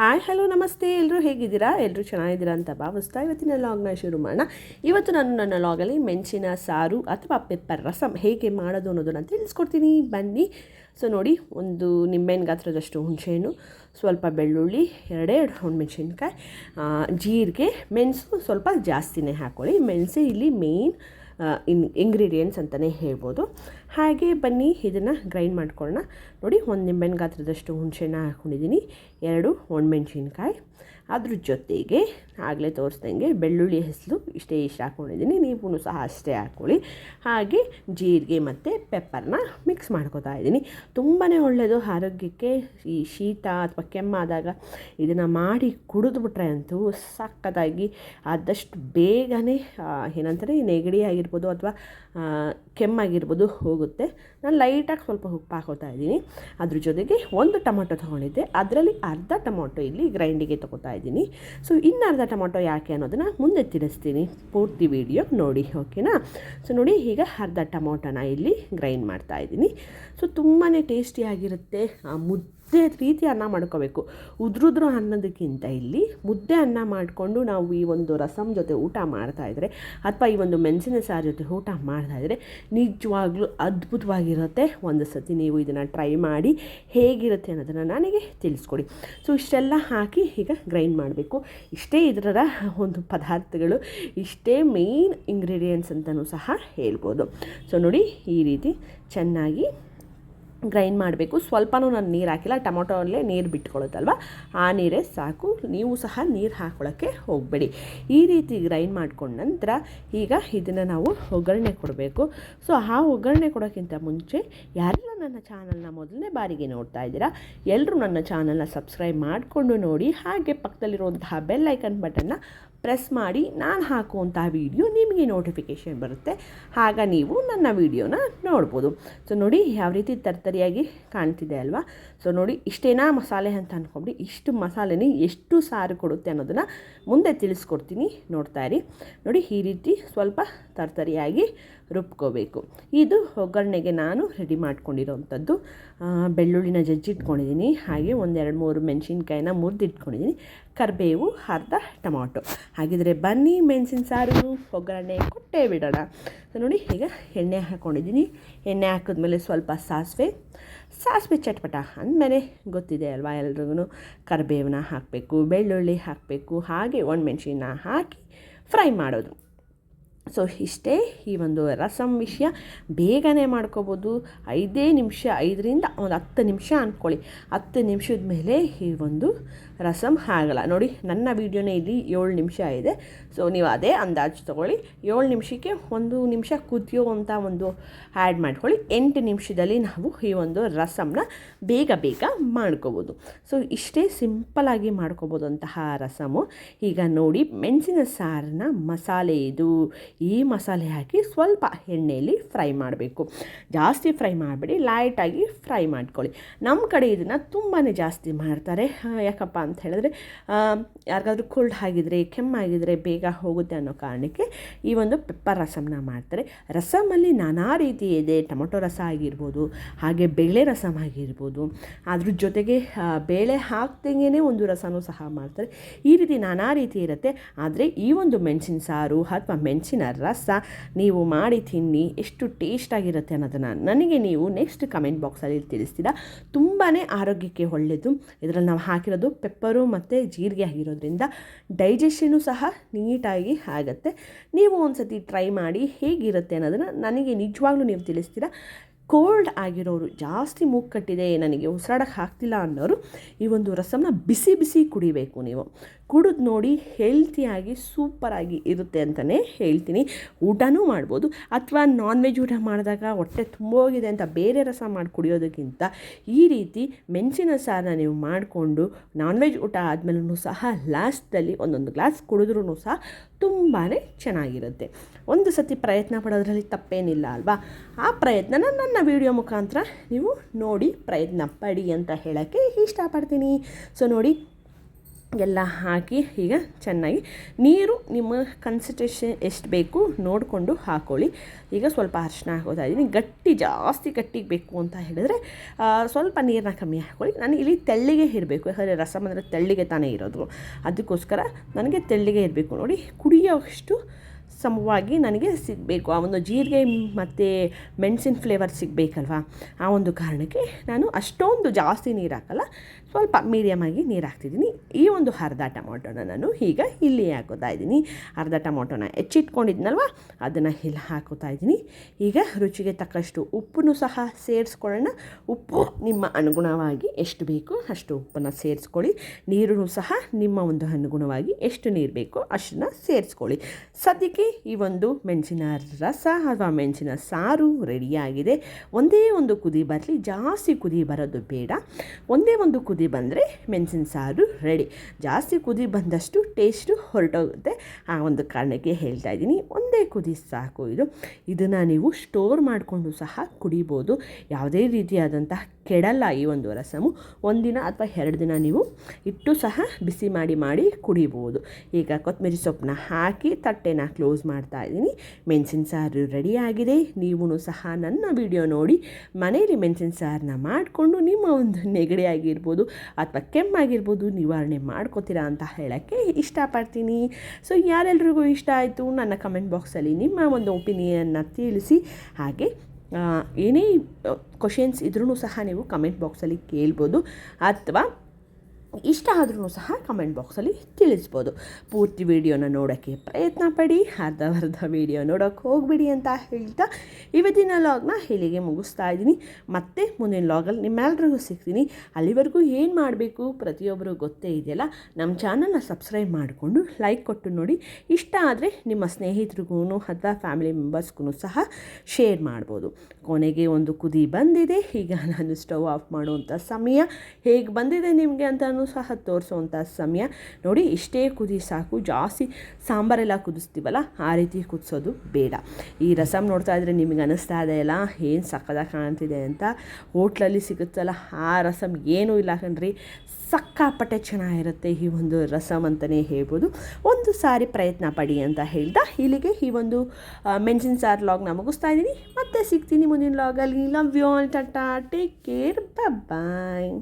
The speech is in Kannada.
ಹಾಯ್, ಹಲೋ, ನಮಸ್ತೆ. ಎಲ್ಲರೂ ಹೇಗಿದ್ದೀರಾ? ಎಲ್ಲರೂ ಚೆನ್ನಾಗಿದ್ದೀರಾ ಅಂತ ಭಾವಿಸ್ತಾ ಇವತ್ತಿನ ಲಾಗ್ನ ಶುರು ಮಾಡೋಣ. ಇವತ್ತು ನಾನು ನನ್ನ ಲಾಗಲ್ಲಿ ಮೆಣಸಿನ ಸಾರು ಅಥವಾ ಪೆಪ್ಪರ್ ರಸಮ್ ಹೇಗೆ ಮಾಡೋದು ಅನ್ನೋದನ್ನು ತಿಳಿಸ್ಕೊಡ್ತೀನಿ. ಬನ್ನಿ. ಸೊ ನೋಡಿ, ಒಂದು ನಿಂಬೆಹಣ್ಣು ಗಾತ್ರದಷ್ಟು ಹುಣಸೆಹಣ್ಣು, ಸ್ವಲ್ಪ ಬೆಳ್ಳುಳ್ಳಿ, ಎರಡೇ ಎರಡು ಮೆಣಸಿನ್ಕಾಯಿ ಜೀರಿಗೆ, ಮೆಣಸು ಸ್ವಲ್ಪ ಜಾಸ್ತಿನೇ ಹಾಕ್ಕೊಳ್ಳಿ ಮೆಣಸು ಇಲ್ಲಿ ಮೇಯ್ನ್ ಇನ್ ಇಂಗ್ರೀಡಿಯೆಂಟ್ಸ್ ಅಂತಲೇ ಹೇಳ್ಬೋದು. ಹಾಗೆ ಬನ್ನಿ, ಇದನ್ನು ಗ್ರೈಂಡ್ ಮಾಡ್ಕೊಳ್ಳೋಣ. ನೋಡಿ, ಒಂದು ನಿಂಬೆಹಣ್ಣು ಗಾತ್ರದಷ್ಟು ಹುಣಸೆಣ್ಣ ಹಾಕ್ಕೊಂಡಿದ್ದೀನಿ. ಎರಡು ಒಣಮೆಣ್ಸಿನ್ಕಾಯಿ. ಅದ್ರ ಜೊತೆಗೆ ಆಗಲೇ ತೋರಿಸ್ದಂಗೆ ಬೆಳ್ಳುಳ್ಳಿ ಹೆಸರು ಇಷ್ಟೇ ಇಷ್ಟು ಹಾಕ್ಕೊಂಡಿದ್ದೀನಿ. ನೀವು ಸಹ ಅಷ್ಟೇ ಹಾಕ್ಕೊಳ್ಳಿ. ಹಾಗೆ ಜೀರಿಗೆ ಮತ್ತು ಪೆಪ್ಪರ್ನ ಮಿಕ್ಸ್ ಮಾಡ್ಕೊತಾ ಇದ್ದೀನಿ. ತುಂಬಾ ಒಳ್ಳೆಯದು ಆರೋಗ್ಯಕ್ಕೆ. ಈ ಶೀತ ಅಥವಾ ಕೆಮ್ಮಾದಾಗ ಇದನ್ನು ಮಾಡಿ ಕುಡಿದ್ಬಿಟ್ರೆ ಅಂತೂ ಸಕ್ಕತ್ತಾಗಿ ಆದಷ್ಟು ಬೇಗನೆ ಏನಂತಾರೆ, ನೆಗಡಿ ಆಗಿರ್ಬೋದು ಅಥವಾ ಕೆಮ್ಮಾಗಿರ್ಬೋದು ಹೋಗುತ್ತೆ. ನಾನು ಲೈಟಾಗಿ ಸ್ವಲ್ಪ ಉಪ್ಪು ಹಾಕೋತಾ ಇದ್ದೀನಿ. ಅದ್ರ ಜೊತೆಗೆ ಒಂದು ಟೊಮೊಟೊ ತೊಗೊಂಡಿದ್ದೆ. ಅದರಲ್ಲಿ ಅರ್ಧ ಟೊಮೊಟೊ ಇಲ್ಲಿ ಗ್ರೈಂಡಿಗೆ ತೊಗೋತಾ ಇದ್ದೀನಿ. ಸೊ ಇನ್ನು ಅರ್ಧ ಟೊಮೊಟೊ ಯಾಕೆ ಅನ್ನೋದನ್ನು ಮುಂದೆ ತಿಳಿಸ್ತೀನಿ ಪೂರ್ತಿ ವಿಡಿಯೋ ನೋಡಿ, ಓಕೆನಾ? ಸೊ ನೋಡಿ, ಈಗ ಅರ್ಧ ಟೊಮೊಟೊನ ಇಲ್ಲಿ ಗ್ರೈಂಡ್ ಮಾಡ್ತಾ ಇದ್ದೀನಿ. ಸೊ ತುಂಬಾ ಟೇಸ್ಟಿಯಾಗಿರುತ್ತೆ ಮುದ್ದೆ ರೀತಿ ಅನ್ನ ಮಾಡ್ಕೋಬೇಕು. ಉದ್ರುದ್ರು ಅನ್ನೋದಕ್ಕಿಂತ ಇಲ್ಲಿ ಮುದ್ದೆ ಅನ್ನ ಮಾಡಿಕೊಂಡು ನಾವು ಈ ಒಂದು ರಸಮ್ ಜೊತೆ ಊಟ ಮಾಡ್ತಾಯಿದ್ರೆ ಅಥವಾ ಈ ಒಂದು ಮೆಣಸಿನ ಸಾರು ಜೊತೆ ಊಟ ಮಾಡ್ತಾಯಿದ್ರೆ ನಿಜವಾಗ್ಲೂ ಅದ್ಭುತವಾಗಿರುತ್ತೆ ಒಂದು ಸತಿ ನೀವು ಇದನ್ನು ಟ್ರೈ ಮಾಡಿ ಹೇಗಿರುತ್ತೆ ಅನ್ನೋದನ್ನು ನನಗೆ ತಿಳಿಸ್ಕೊಡಿ. ಸೊ ಇಷ್ಟೆಲ್ಲ ಹಾಕಿ ಈಗ ಗ್ರೈಂಡ್ ಮಾಡಬೇಕು. ಇಷ್ಟೇ ಇದರ ಒಂದು ಪದಾರ್ಥಗಳು, ಇಷ್ಟೇ ಮೇಯ್ನ್ ಇಂಗ್ರೀಡಿಯೆಂಟ್ಸ್ ಅಂತಲೂ ಸಹ ಹೇಳ್ಬೋದು. ಸೊ ನೋಡಿ ಈ ರೀತಿ ಚೆನ್ನಾಗಿ ಗ್ರೈಂಡ್ ಮಾಡಬೇಕು. ಸ್ವಲ್ಪನೂ ನಾನು ನೀರು ಹಾಕಿಲ್ಲ. ಟೊಮೊಟೊಲ್ಲೇ ನೀರು ಬಿಟ್ಕೊಳ್ಳುತ್ತಲ್ವ ಆ ನೀರೇ ಸಾಕು. ನೀವು ಸಹ ನೀರು ಹಾಕೊಳ್ಳೋಕ್ಕೆ ಹೋಗಬೇಡಿ. ಈ ರೀತಿ ಗ್ರೈಂಡ್ ಮಾಡ್ಕೊಂಡ ನಂತರ ಈಗ ಇದನ್ನು ನಾವು ಒಗ್ಗರಣೆ ಕೊಡಬೇಕು. ಸೊ ಆ ಒಗ್ಗರಣೆ ಕೊಡೋಕ್ಕಿಂತ ಮುಂಚೆ ಯಾರೆಲ್ಲ ನನ್ನ ಚಾನಲ್ನ ಮೊದಲನೇ ಬಾರಿಗೆ ನೋಡ್ತಾ ಇದ್ದೀರಾ ಎಲ್ಲರೂ ನನ್ನ ಚಾನಲ್ನ ಸಬ್ಸ್ಕ್ರೈಬ್ ಮಾಡಿಕೊಂಡು ನೋಡಿ. ಹಾಗೆ ಪಕ್ಕದಲ್ಲಿರುವಂತಹ ಬೆಲ್ ಐಕನ್ ಬಟನ್ನ ಪ್ರೆಸ್ ಮಾಡಿ ನಾನು ಹಾಕುವಂತಹ ವೀಡಿಯೋ ನಿಮಗೆ ನೋಟಿಫಿಕೇಷನ್ ಬರುತ್ತೆ. ಆಗ ನೀವು ನನ್ನ ವೀಡಿಯೋನ ನೋಡ್ಬೋದು. ಸೊ ನೋಡಿ ಯಾವ ರೀತಿ ತರ್ತರಿಯಾಗಿ ಕಾಣ್ತಿದೆ ಅಲ್ವಾ? ಸೊ ನೋಡಿ ಇಷ್ಟೇನಾ ಮಸಾಲೆ ಅಂತ ಅಂದ್ಕೊಂಬಿಡಿ ಇಷ್ಟು ಮಸಾಲೆನೇ ಎಷ್ಟು ಸಾರು ಕೊಡುತ್ತೆ ಅನ್ನೋದನ್ನು ಮುಂದೆ ತಿಳಿಸ್ಕೊಡ್ತೀನಿ ನೋಡ್ತಾ ಇರಿ. ನೋಡಿ ಈ ರೀತಿ ಸ್ವಲ್ಪ ತರ್ತರಿಯಾಗಿ ರುಬ್ಕೋಬೇಕು. ಇದು ಒಗ್ಗರಣೆಗೆ ನಾನು ರೆಡಿ ಮಾಡ್ಕೊಂಡಿರೋವಂಥದ್ದು ಬೆಳ್ಳುಳ್ಳಿನ ಜಜ್ಜಿಟ್ಕೊಂಡಿದ್ದೀನಿ. ಹಾಗೆ ಒಂದೆರಡು ಮೂರು ಮೆಣಸಿನ್ಕಾಯಿನ ಮುರಿದಿಟ್ಕೊಂಡಿದ್ದೀನಿ. ಕರಿಬೇವು, ಅರ್ಧ ಟೊಮಾಟೊ. ಹಾಗಿದ್ರೆ ಬನ್ನಿ ಮೆಣಸಿನ ಸಾರು, ಒಗ್ಗರಣೆ, ಕೊಟ್ಟೇ ಬಿಡೋಣ. ನೋಡಿ, ಈಗ ಎಣ್ಣೆ ಹಾಕ್ಕೊಂಡಿದ್ದೀನಿ ಎಣ್ಣೆ ಹಾಕಿದ್ಮೇಲೆ ಸ್ವಲ್ಪ ಸಾಸಿವೆ. ಸಾಸಿವೆ ಚಟ್ಪಟ ಅಂದಮೇಲೆ ಗೊತ್ತಿದೆ ಅಲ್ವಾ ಎಲ್ರಿಗೂ ಕರಿಬೇವನ್ನ ಹಾಕಬೇಕು, ಬೆಳ್ಳುಳ್ಳಿ ಹಾಕಬೇಕು, ಹಾಗೆ ಒಣಮೆಣ್ಸಿನ ಹಾಕಿ ಫ್ರೈ ಮಾಡೋದು. ಸೊ ಇಷ್ಟೇ ಈ ಒಂದು ರಸಮ್ ವಿಷಯ. ಬೇಗನೆ ಮಾಡ್ಕೋಬೋದು. ಐದೇ ನಿಮಿಷ, ಐದರಿಂದ ಒಂದು ಹತ್ತು ನಿಮಿಷ ಅಂದ್ಕೊಳ್ಳಿ ಹತ್ತು ನಿಮಿಷದ ಮೇಲೆ ಈ ಒಂದು ರಸಮ್ ಆಗಲ್ಲ ನೋಡಿ, ನನ್ನ ವೀಡಿಯೋನೇ ಇಲ್ಲಿ ಏಳು ನಿಮಿಷ ಇದೆ. ಸೊ ನೀವು ಅದೇ ಅಂದಾಜು ತೊಗೊಳ್ಳಿ. ಏಳು ನಿಮಿಷಕ್ಕೆ ಒಂದು ನಿಮಿಷ ಕುದಿಯೋ ಅಂತ ಒಂದು ಆ್ಯಡ್ ಮಾಡ್ಕೊಳ್ಳಿ. ಎಂಟು ನಿಮಿಷದಲ್ಲಿ ನಾವು ಈ ಒಂದು ರಸಮ್ನ ಬೇಗ ಬೇಗ ಮಾಡ್ಕೋಬೋದು. ಸೊ ಇಷ್ಟೇ ಸಿಂಪಲಾಗಿ ಮಾಡ್ಕೋಬೋದು ಅಂತಹ ರಸಮು. ಈಗ ನೋಡಿ, ಮೆಣಸಿನ ಸಾರನ್ನ ಮಸಾಲೆ ಇದು. ಈ ಮಸಾಲೆ ಹಾಕಿ ಸ್ವಲ್ಪ ಎಣ್ಣೆಯಲ್ಲಿ ಫ್ರೈ ಮಾಡಬೇಕು. ಜಾಸ್ತಿ ಫ್ರೈ ಮಾಡಬೇಡಿ, ಲೈಟಾಗಿ ಫ್ರೈ ಮಾಡ್ಕೊಳ್ಳಿ. ನಮ್ಮ ಕಡೆ ಇದನ್ನು ತುಂಬಾ ಜಾಸ್ತಿ ಮಾಡ್ತಾರೆ. ಯಾಕಪ್ಪ ಅಂತ ಹೇಳಿದ್ರೆ ಯಾರಿಗಾದ್ರೂ ಕೋಲ್ಡ್ ಆಗಿದ್ರೆ, ಕೆಮ್ಮಾಗಿದ್ರೆ ಬೇಗ ಹೋಗುತ್ತೆ ಅನ್ನೋ ಕಾರಣಕ್ಕೆ ಈ ಒಂದು ಪೆಪ್ಪರ್ ರಸಮನ್ನ ಮಾಡ್ತಾರೆ. ರಸಮಲ್ಲಿ ನಾನಾ ರೀತಿ ಇದೆ. ಟೊಮೊಟೊ ರಸ ಆಗಿರ್ಬೋದು, ಹಾಗೆ ಬೇಳೆ ರಸಮ್ ಆಗಿರ್ಬೋದು. ಅದ್ರ ಜೊತೆಗೆ ಬೇಳೆ ಹಾಕ್ದಂಗೆ ಒಂದು ರಸನೂ ಸಹ ಮಾಡ್ತಾರೆ. ಈ ರೀತಿ ನಾನಾ ರೀತಿ ಇರುತ್ತೆ. ಆದರೆ ಈ ಒಂದು ಮೆಣಸಿನ ಸಾರು ಅಥವಾ ಮೆಣಸಿನ ರಸ ನೀವು ಮಾಡಿ ತಿನ್ನಿ, ಎಷ್ಟು ಟೇಸ್ಟ್ ಆಗಿರುತ್ತೆ ಅನ್ನೋದನ್ನು ನನಗೆ ನೀವು ನೆಕ್ಸ್ಟ್ ಕಮೆಂಟ್ ಬಾಕ್ಸಲ್ಲಿ ತಿಳಿಸ್ತೀರಾ. ತುಂಬಾ ಆರೋಗ್ಯಕ್ಕೆ ಒಳ್ಳೆಯದು ಇದರಲ್ಲಿ ನಾವು ಹಾಕಿರೋದು ಪೆಪ್ಪರು ಮತ್ತು ಜೀರಿಗೆ ಆಗಿರೋದ್ರಿಂದ ಡೈಜೆಷನು ಸಹ ನೀಟಾಗಿ ಆಗುತ್ತೆ. ನೀವು ಒಂದು ಸತಿ ಟ್ರೈ ಮಾಡಿ ಹೇಗಿರುತ್ತೆ ಅನ್ನೋದನ್ನು ನನಗೆ ನಿಜವಾಗ್ಲೂ ನೀವು ತಿಳಿಸ್ತೀರಾ. ಕೋಲ್ಡ್ ಆಗಿರೋರು ಜಾಸ್ತಿ ಮೂಕ್ಕಟ್ಟಿದೆ ನನಗೆ ಉಸಿರಾಡಕ್ಕೆ ಆಗ್ತಿಲ್ಲ ಅನ್ನೋರು ಈ ಒಂದು ರಸಮನ್ನ ಬಿಸಿ ಬಿಸಿ ಕುಡಿಬೇಕು ನೀವು. ಕುಡಿದು ನೋಡಿ ಹೆಲ್ತಿಯಾಗಿ ಸೂಪರಾಗಿ ಇರುತ್ತೆ ಅಂತಲೇ ಹೇಳ್ತೀನಿ. ಊಟನೂ ಮಾಡ್ಬೋದು. ಅಥವಾ ನಾನ್ ವೆಜ್ ಊಟ ಮಾಡಿದಾಗ ಹೊಟ್ಟೆ ತುಂಬೋಗಿದೆ ಅಂತ ಬೇರೆ ರಸ ಮಾಡಿ ಕುಡಿಯೋದಕ್ಕಿಂತ ಈ ರೀತಿ ಮೆಣಸಿನ ಸಾರನ್ನ ನೀವು ಮಾಡಿಕೊಂಡು ನಾನ್ ವೆಜ್ ಊಟ ಆದಮೇಲೂ ಸಹ ಲಾಸ್ಟಲ್ಲಿ ಒಂದೊಂದು ಗ್ಲಾಸ್ ಕುಡಿದ್ರೂ ಸಹ ತುಂಬಾ ಚೆನ್ನಾಗಿರುತ್ತೆ. ಒಂದು ಸತಿ ಪ್ರಯತ್ನ ಪಡೋದ್ರಲ್ಲಿ ತಪ್ಪೇನಿಲ್ಲ ಅಲ್ವಾ? ಆ ಪ್ರಯತ್ನನ ನನ್ನ ವಿಡಿಯೋ ಮುಖಾಂತರ ನೀವು ನೋಡಿ ಪ್ರಯತ್ನ ಪಡಿ ಅಂತ ಹೇಳೋಕ್ಕೆ ಇಷ್ಟಪಡ್ತೀನಿ. ಸೊ ನೋಡಿ ಎಲ್ಲ ಹಾಕಿ ಈಗ ಚೆನ್ನಾಗಿ ನೀರು ನಿಮ್ಮ ಕನ್ಸಂಟ್ರೇಷನ್ ಎಷ್ಟು ಬೇಕು ನೋಡಿಕೊಂಡು ಹಾಕ್ಕೊಳ್ಳಿ ಈಗ ಸ್ವಲ್ಪ ಅರಿಶಿನ ಹಾಕೋತಾ ಇದ್ದೀನಿ. ಗಟ್ಟಿ, ಜಾಸ್ತಿ ಗಟ್ಟಿಗೆ ಬೇಕು ಅಂತ ಹೇಳಿದ್ರೆ ಸ್ವಲ್ಪ ನೀರನ್ನ ಕಮ್ಮಿ ಹಾಕ್ಕೊಳ್ಳಿ ನಾನು ಇಲ್ಲಿ ತೆಳ್ಳಿಗೆ ಇರಬೇಕು ಯಾಕಂದರೆ ರಸಮ್ ಅಂದರೆ ತೆಳ್ಳಿಗೆ ತಾನೇ ಇರೋದು. ಅದಕ್ಕೋಸ್ಕರ ನನಗೆ ತೆಳ್ಳಿಗೆ ಇರಬೇಕು ನೋಡಿ. ಕುಡಿಯೋಷ್ಟು ಸಮವಾಗಿ ನನಗೆ ಸಿಗಬೇಕು. ಆ ಒಂದು ಜೀರಿಗೆ ಮತ್ತು ಮೆಣಸಿನ ಫ್ಲೇವರ್ ಸಿಗಬೇಕಲ್ವಾ? ಆ ಒಂದು ಕಾರಣಕ್ಕೆ ನಾನು ಅಷ್ಟೊಂದು ಜಾಸ್ತಿ ನೀರು ಹಾಕಲ್ಲ. ಸ್ವಲ್ಪ ಮೀಡಿಯಮ್ ಆಗಿ ನೀರು ಹಾಕ್ತಿದ್ದೀನಿ. ಈ ಒಂದು ಅರ್ಧ ಟೊಮೊಟೊನ ನಾನು ಈಗ ಇಲ್ಲಿ ಹಾಕೋತಾ ಇದ್ದೀನಿ. ಅರ್ಧ ಟೊಮೊಟೊನ ಹೆಚ್ಚಿಟ್ಕೊಂಡಿದ್ನಲ್ವ? ಅದನ್ನು ಇಲ್ಲಿ ಹಾಕೋತಾ ಇದ್ದೀನಿ. ಈಗ ರುಚಿಗೆ ತಕ್ಕಷ್ಟು ಉಪ್ಪನ್ನು ಸಹ ಸೇರಿಸ್ಕೊಳ್ಳೋಣ. ಉಪ್ಪು ನಿಮ್ಮ ಅನುಗುಣವಾಗಿ ಎಷ್ಟು ಬೇಕು ಅಷ್ಟು ಉಪ್ಪನ್ನು ಸೇರಿಸ್ಕೊಳ್ಳಿ. ನೀರು ಸಹ ನಿಮ್ಮ ಒಂದು ಅನುಗುಣವಾಗಿ ಎಷ್ಟು ನೀರು ಬೇಕೋ ಅಷ್ಟನ್ನು ಸೇರಿಸ್ಕೊಳ್ಳಿ. ಸದ್ಯಕ್ಕೆ ಈ ಒಂದು ಮೆಣಸಿನ ರಸ ಅಥವಾ ಮೆಣಸಿನ ಸಾರು ರೆಡಿಯಾಗಿದೆ. ಒಂದೇ ಒಂದು ಕುದಿ ಬರಲಿ, ಜಾಸ್ತಿ ಕುದಿ ಬರೋದು ಬೇಡ. ಒಂದೇ ಒಂದು ಕುದಿ ಬಂದರೆ ಮೆಣಸಿನ ಸಾರು ರೆಡಿ. ಜಾಸ್ತಿ ಕುದಿ ಬಂದಷ್ಟು ಟೇಸ್ಟು ಹೊರಟೋಗುತ್ತೆ. ಆ ಒಂದು ಕಾರಣಕ್ಕೆ ಹೇಳ್ತಾ ಇದ್ದೀನಿ, ಒಂದೇ ಕುದಿ ಸಾಕು ಇದು. ಇದನ್ನು ನೀವು ಸ್ಟೋರ್ ಮಾಡಿಕೊಂಡು ಸಹ ಕುಡಿಬೋದು. ಯಾವುದೇ ರೀತಿಯಾದಂತಹ ಕೆಡಲ್ಲ ಈ ಒಂದು ರಸಮು ಒಂದಿನ ಅಥವಾ ಎರಡು ದಿನ ನೀವು ಇಟ್ಟು ಸಹ ಬಿಸಿ ಮಾಡಿ ಮಾಡಿ ಕುಡಿಬೋದು. ಈಗ ಕೊತ್ತಂಬರಿ ಸೊಪ್ಪನ್ನ ಹಾಕಿ, ತಟ್ಟೆನ ಕ್ಲೋಸ್ ಮಾಡ್ತಾ ಇದ್ದೀನಿ. ಮೆಣಸಿನ ಸಾರು ರೆಡಿಯಾಗಿದೆ ನೀವು ಸಹ ನನ್ನ ವಿಡಿಯೋ ನೋಡಿ, ಮನೆಯಲ್ಲಿ ಮೆಣಸಿನ ಸಾರನ್ನ ಮಾಡಿಕೊಂಡು ನಿಮ್ಮ ಒಂದು ನೆಗಡಿ ಆಗಿರ್ಬೋದು ಅಥವಾ ಕೆಮ್ಮಾಗಿರ್ಬೋದು ನಿವಾರಣೆ ಮಾಡ್ಕೋತೀರಾ ಅಂತ ಹೇಳೋಕ್ಕೆ ಇಷ್ಟಪಡ್ತೀನಿ. ಸೊ ಯಾರೆಲ್ರಿಗೂ ಇಷ್ಟ ಆಯಿತು, ನನ್ನ ಕಮೆಂಟ್ ಬಾಕ್ಸಲ್ಲಿ ನಿಮ್ಮ ಒಂದು ಒಪಿನಿಯನ್ನ ತಿಳಿಸಿ. ಹಾಗೆ ಏನೇ ಕ್ವಶನ್ಸ್ ಇದ್ರೂ ಸಹ ನೀವು ಕಮೆಂಟ್ ಬಾಕ್ಸಲ್ಲಿ ಕೇಳ್ಬೋದು. ಅಥವಾ ಇಷ್ಟ ಆದ್ರೂ ಸಹ ಕಮೆಂಟ್ ಬಾಕ್ಸಲ್ಲಿ ತಿಳಿಸ್ಬೋದು. ಪೂರ್ತಿ ವಿಡಿಯೋನ ನೋಡೋಕ್ಕೆ ಪ್ರಯತ್ನ ಪಡಿ ಅರ್ಧವರ್ಧ ವಿಡಿಯೋ ನೋಡೋಕ್ಕೆ ಹೋಗ್ಬಿಡಿ ಅಂತ ಹೇಳ್ತಾ ಇವತ್ತಿನ ಲಾಗ್ನ ಇಲ್ಲಿಗೆ ಮುಗಿಸ್ತಾ ಇದ್ದೀನಿ. ಮತ್ತೆ ಮುಂದಿನ ಲಾಗಲ್ಲಿ ನಿಮ್ಮೆಲ್ರಿಗೂ ಸಿಗ್ತೀನಿ. ಅಲ್ಲಿವರೆಗೂ ಏನು ಮಾಡಬೇಕು ಪ್ರತಿಯೊಬ್ಬರು ಗೊತ್ತೇ ಇದೆಯಲ್ಲ? ನಮ್ಮ ಚಾನಲ್ನ ಸಬ್ಸ್ಕ್ರೈಬ್ ಮಾಡಿಕೊಂಡು ಲೈಕ್ ಕೊಟ್ಟು ನೋಡಿ. ಇಷ್ಟ ಆದರೆ ನಿಮ್ಮ ಸ್ನೇಹಿತರಿಗೂ ಅಥವಾ ಫ್ಯಾಮಿಲಿ ಮೆಂಬರ್ಸ್ಗೂ ಸಹ ಶೇರ್ ಮಾಡ್ಬೋದು. ಕೊನೆಗೆ ಒಂದು ಕುದಿ ಬಂದಿದೆ. ಈಗ ನಾನು ಸ್ಟವ್ ಆಫ್ ಮಾಡುವಂಥ ಸಮಯ ಹೇಗೆ ಬಂದಿದೆ ನಿಮಗೆ ಅಂತಲೂ ಸಹ ತೋರಿಸುವಂಥ ಸಮಯ. ನೋಡಿ, ಇಷ್ಟೇ ಕುದಿ ಸಾಕು, ಜಾಸ್ತಿ ಸಾಂಬಾರೆಲ್ಲ ಕುದಿಸ್ತೀವಲ್ಲ, ಆ ರೀತಿ ಕುದಿಸೋದು ಬೇಡ. ಈ ರಸಮ್ ನೋಡ್ತಾ ಇದ್ರೆ ನಿಮಗೆ ಅನ್ನಿಸ್ತಾ ಇದೆ ಅಲ್ಲ, ಏನು ಸಕ್ಕದಾಗಿ ಕಾಣ್ತಿದೆ ಅಂತ. ಹೋಟ್ಲಲ್ಲಿ ಸಿಗುತ್ತಲ್ಲ, ಆ ರಸಮ್ ಏನೂ ಇಲ್ಲ ಕಣ್ರಿ. ಸಕ್ಕಾಪಟ್ಟೆ ಚೆನ್ನಾಗಿರುತ್ತೆ ಈ ಒಂದು ರಸಮ್ ಅಂತಲೇ ಹೇಳ್ಬೋದು. ಒಂದು ಸಾರಿ ಪ್ರಯತ್ನ ಪಡಿ ಅಂತ ಹೇಳ್ತಾ ಇಲ್ಲಿಗೆ ಈ ಒಂದು ಮೆಣಸಿನ ಸಾರು ಲಾಗ್ನ ಮುಗಿಸ್ತಾ ಇದ್ದೀನಿ. ಮತ್ತೆ ಸಿಗ್ತೀನಿ ಮುಂದಿನ ಲಾಗಲ್ಲಿ love you all tata. Take care bye